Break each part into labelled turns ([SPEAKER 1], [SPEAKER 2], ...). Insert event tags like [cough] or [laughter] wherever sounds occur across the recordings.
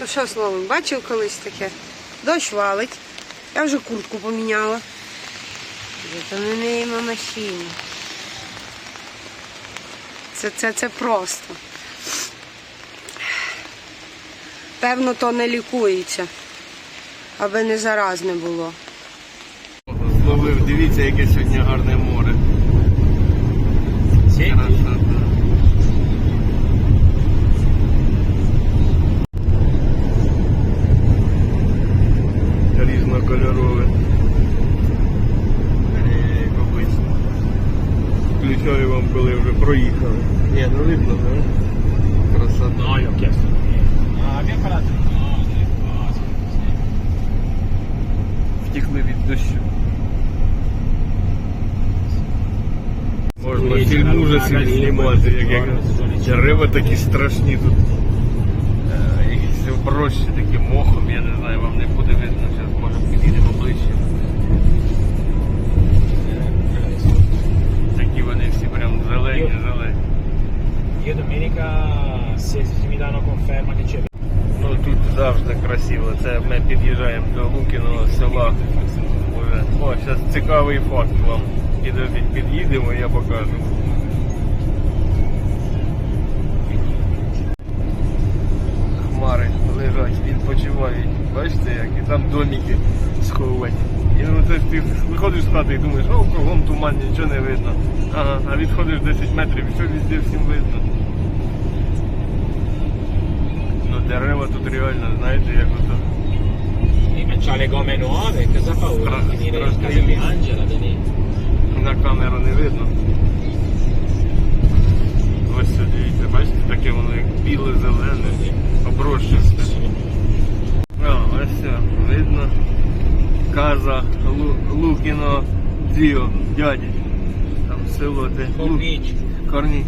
[SPEAKER 1] Ну що, Славик, бачив колись таке? Дощ валить. Я вже куртку поміняла. Ми не їмо машині. Це, це, це просто. Певно, то не лікується, аби не заразне було.
[SPEAKER 2] Зловив, дивіться, яке сьогодні гарне море.
[SPEAKER 3] Sì?
[SPEAKER 2] Красота. Різнокольорове. Е, Як обично. Включаю вам, коли вже проїхали. Ні, ну видно, не? Красота. Втекли від дощу. Можна фільм ужасів знімати, як як дерева такі страшні тут. Е, Якісь оброщі такі мохом, я не знаю, вам не буде під'їжджаємо до Лукіного села. О, зараз цікавий факт вам. Підождіть, під'їдемо, я покажу. Хмари лежать, відпочивають. Бачите, як і там домики сховані. І ну це ж ти виходиш з хати і думаєш, о, кругом туман, нічого не видно. Ага, а відходиш 10 метрів, і все везде всім видно. Ну дерева тут реально, знаєте, як ото.
[SPEAKER 3] C'ha le gomme nuove, cosa ora?
[SPEAKER 2] Stra-
[SPEAKER 3] Finire in casa di Angela, lì.
[SPEAKER 2] На камеру не видно. Ось це дивіться, бачите, таке воно як біле-зелене, оброщисте. О, ось все, видно. Каза Лу- Лукіно Діо, дяді. Там село де. Лу-
[SPEAKER 3] Cornici.
[SPEAKER 2] Корніч.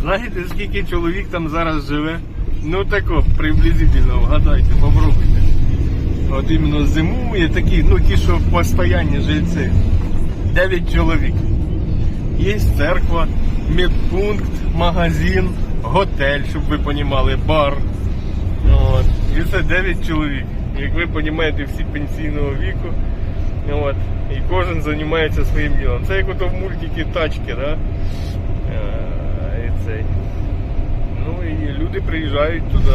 [SPEAKER 2] Знаєте, скільки чоловік там зараз живе? Ну тако, приблизительно, вгадайте, попробуйте. От іменно зимує такі, ну ті, що постоянні жильці. 9 чоловік. Є церква, медпункт, магазин, готель, щоб ви розуміли, бар. От. І це 9 чоловік. Як ви розумієте, всі пенсійного віку. От. І кожен займається своїм ділом. Це як ото в мультики тачки, да? І цей. Ну і люди приїжджають туди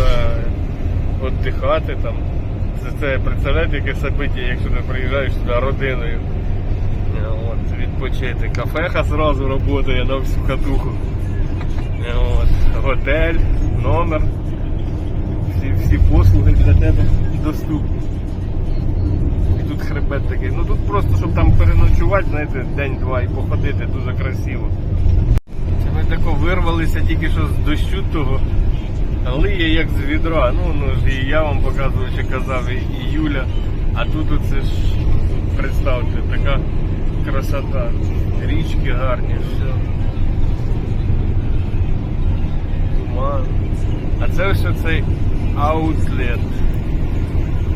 [SPEAKER 2] віддихати там. Це, це представляєте, яке собиття, якщо ти приїжджаєш туди родиною. Е, От, відпочити. Кафеха зразу працює на всю хатуху. Е, От, готель, номер. Всі, всі послуги для тебе доступні. І тут хребет такий. Ну тут просто, щоб там переночувати, знаєте, день-два і походити дуже красиво. Ми тако вирвалися тільки що з дощу того. Лиє як з відра. Ну, ну ж і я вам показував, чи казав, і, Юля. А тут оце ж представте, така красота. Річки гарні, все. Туман. А це ось оцей аутлет.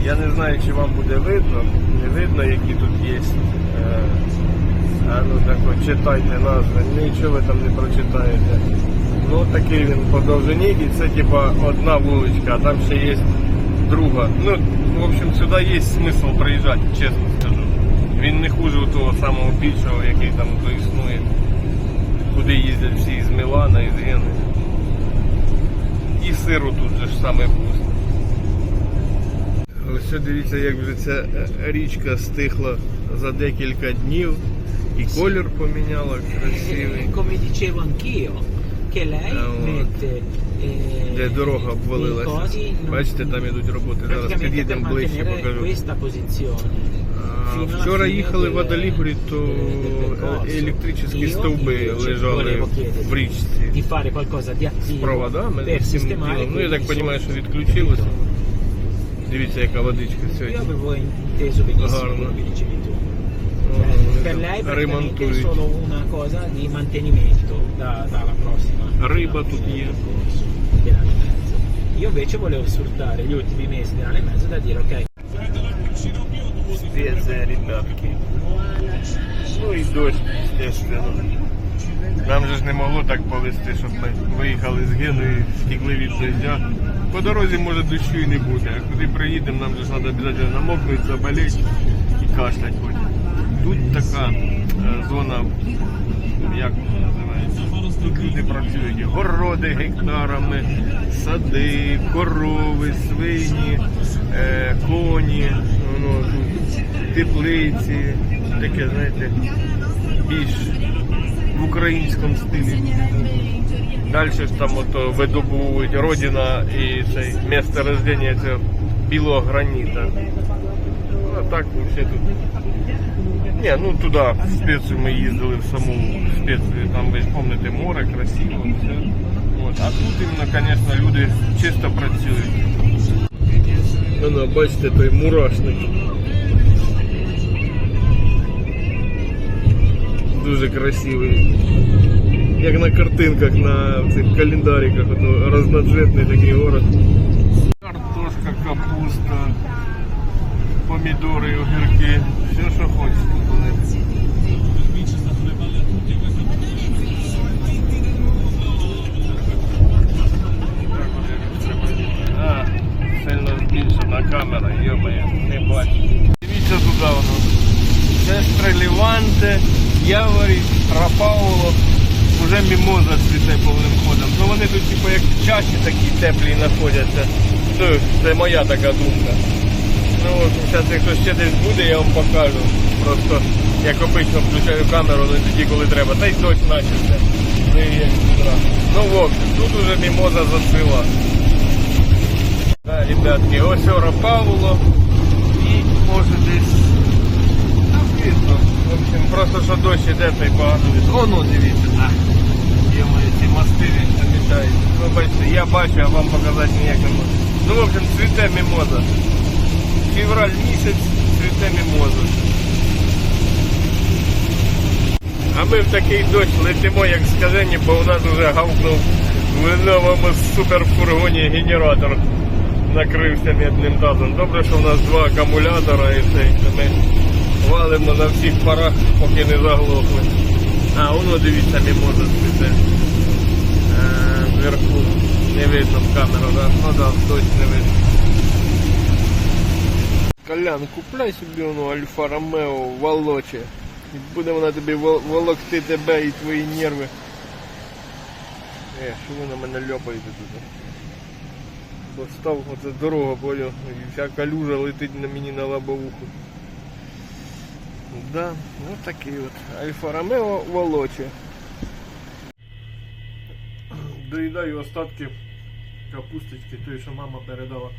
[SPEAKER 2] Я не знаю, чи вам буде видно. Не видно, які тут є. Е, А ну так от читайте назви, нічого ви там не прочитаєте. Ну такий він по довжині і це типа одна вуличка, а там ще є друга. Ну, в общем, сюди є смисл приїжджати, чесно скажу. Він не хуже у того самого більшого, який там то існує. Куди їздять всі з Мілана, із Гени. І сиру тут же ж саме вкусно. Ось дивіться, як вже ця е, річка стихла за декілька днів. І колір поміняла красивий.
[SPEAKER 3] E come mette eh,
[SPEAKER 2] Де дорога обвалилася. Бачите, там ідуть роботи. Зараз під'їдемо ближче, покажу. Вчора їхали в Адалігорі, то е, електричні стовби лежали в річці. З проводами, ділом. Ну я так розумію, що відключилося. Дивіться, яка водичка сьогодні.
[SPEAKER 3] avevo
[SPEAKER 2] Oh,
[SPEAKER 3] per lei praticamente è solo una cosa di mantenimento da, dalla prossima
[SPEAKER 2] Riba tutti
[SPEAKER 3] dell'anno e mezzo. Io invece volevo sfruttare gli ultimi mesi dell'anno e mezzo da dire ok,
[SPEAKER 2] Спеція, ребятки. Ну і дощ, естественно. Нам же ж не могло так повести, щоб ми виїхали з Геною, втекли від дождя. По дорозі може дощу і не буде. А куди приїдемо, нам же ж треба обов'язково намокнути, заболіти і кашлять хоч. Тут така е, зона, як називається? Тут люди працюють. Городи гектарами, сади, корови, свині, е, коні, воно, теплиці, таке, знаєте, більш в українському стилі. Далі ж там ото видобувають родина і цей місце рождення цього білого граніта. Ну, а так взагалі тут. Ні, ну туди, в спецію ми їздили в саму спецію, там ви ж пам'ятаєте море, красиво, все. От. А тут іменно, звісно, люди чисто працюють. Ну, бачите, той мурашник. Дуже красивий. Як на картинках на цих календариках, ото разноцветний такий город. Картошка, капуста, Помідори, огірки, все, що буде. А, сильно збільшена камера, йомає, не бачу. Дивіться туди воно. Сестри Ліванте, Яворі, Рапауло, вже мімоза цвіте повним ходом. Ну вони тут типу як чаші такі теплі знаходяться. Це моя така думка. Ну от зараз якщо ще десь буде, я вам покажу. Просто як обично включаю камеру, але тоді коли треба. Та й дощ начався. І як з. Ну в общем, тут уже мімоза зацвіла. Да, ребятки, ось Ора Павло і може десь видно. В общем, просто що дощ іде, та й багато від. О, ну дивіться. А, є мої ці мости він замітають. Ну бачите, я бачу, а вам показати ніяк не можу. Ну, в общем, цвіте мімоза. Февраль місяць цвіте мімоза. А ми в такий дощ летимо, як скажені, бо у нас вже гавкнув в новому суперфургоні генератор. Накрився мідним тазом. Добре, що у нас два акумулятора і все, ми валимо на всіх парах, поки не заглохли. А, воно дивіться, мімоза цвіте. Е, Вверху не видно в камеру, да? Ну да, дощ не видно. Колян, купляй собі воно Альфа Ромео волоче. І буде вона тобі волокти тебе і твої нерви. Е, що ви на мене ляпаєте тут? Постав оце дорога, понял. І вся калюжа летить на мені на лобовуху. Да, ну такий от. Альфа Ромео волоче. Доїдаю остатки капусточки, той, що мама передала.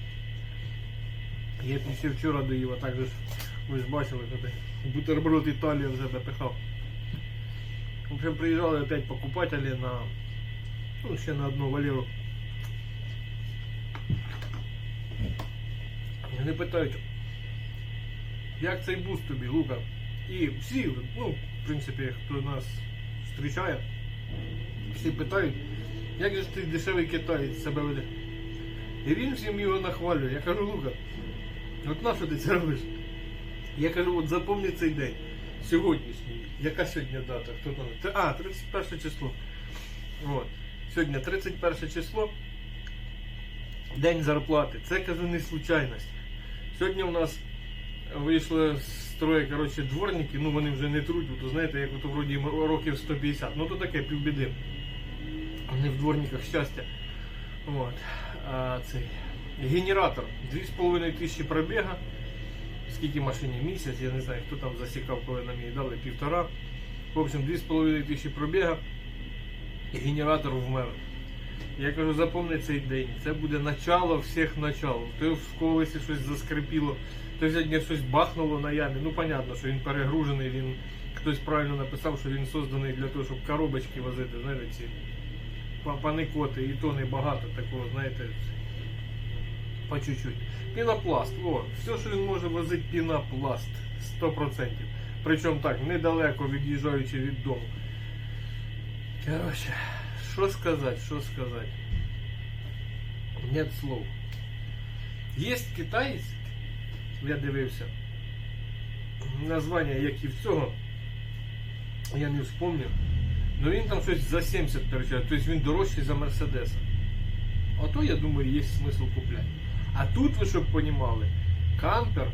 [SPEAKER 2] Я ще вчора доїв, а так же ж ви ж бачили, коли бутерброд Італія вже допихав. В общем, приїжджали опять покупателі на ну, ще на одну валеру. Вони питають, як цей буст тобі, Лука? І всі, ну, в принципі, хто нас зустрічає, всі питають, як же ж ти дешевий китаєць себе веде? І він всім його нахвалює. Я кажу, Лука, от на що ти це робиш? Я кажу, от запомни цей день. Сьогоднішній. Яка сьогодні дата? Хто там? А, 31 число. От. Сьогодні 31 число. День зарплати. Це кажу не случайність. Сьогодні у нас вийшли з строя, коротше, дворники, ну вони вже не труть, то знаєте, як ото вроді років 150. Ну то таке півбіди. Вони в дворниках щастя. От. А, цей генератор 2,5 тисячі пробіга. Скільки машині місяць, я не знаю, хто там засікав, коли нам її дали півтора. В общем, 2,5 тисячі пробіга. І генератор вмер. Я кажу, запомни цей день. Це буде начало всіх начал. То в колесі щось заскрипіло, то сьогодні щось бахнуло на ямі. Ну, понятно, що він перегружений, він хтось правильно написав, що він созданий для того, щоб коробочки возити, знаєте, ці па- паникоти, і то небагато такого, знаєте, по чуть-чуть. Пінопласт, о, все, що він може возити, пінопласт. 100%. Причому так, недалеко від'їжджаючи від дому. Короче, що сказати, що сказати? Нет слов. Є китаєць, я дивився. Названня, як і в цього, я не вспомнив. Ну він там щось за 70 перечає, тобто він дорожчий за Мерседеса. Ото, я думаю, є смисл купляти. А тут, ви щоб понімали, кампер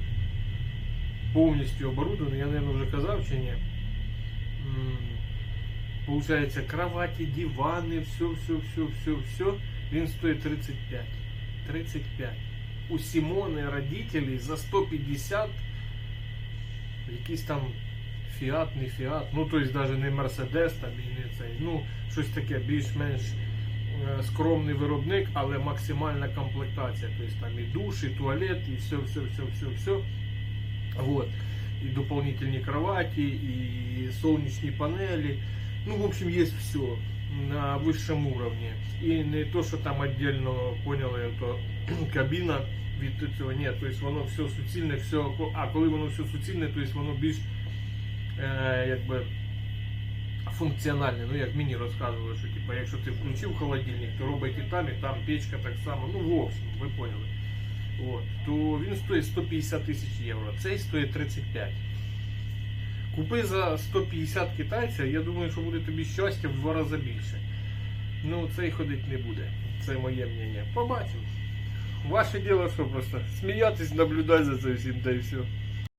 [SPEAKER 2] повністю оборудований, я, наверное, вже казав чи ні. Получається, кроваті, дивани, все, все, все, все, все. Він стоїть 35. 35. У Сімони родителей за 150 якийсь там фіат, не фіат, ну тобто навіть не Мерседес там і не цей, ну щось таке більш-менш скромний виробник, але максимальна комплектація. Тобто там і душ, і туалет, і все, все, все, все, все. Вот. И дополнительные кровати, и солнечные панели. Ну, в общем, есть все на высшем уровне. И не то, что там отдельно, поняли, то [clears throat] кабіна від цього ні. Тобто воно все суцільне, все, а коли воно все суцільне, то есть воно більш е, якби функціональне. Ну, як мені розказували, що типу, якщо ти включив холодильник, то робить і там, і там печка так само. Ну, в общем, ви поняли. От, то він стоїть 150 тисяч євро, цей стоїть 35. Купи за 150 китайця, я думаю, що буде тобі щастя в два рази більше. Ну, цей ходить не буде. Це моє мнення. Побачимо. Ваше діло, що просто сміятись, наблюдати за цим всім, та й все.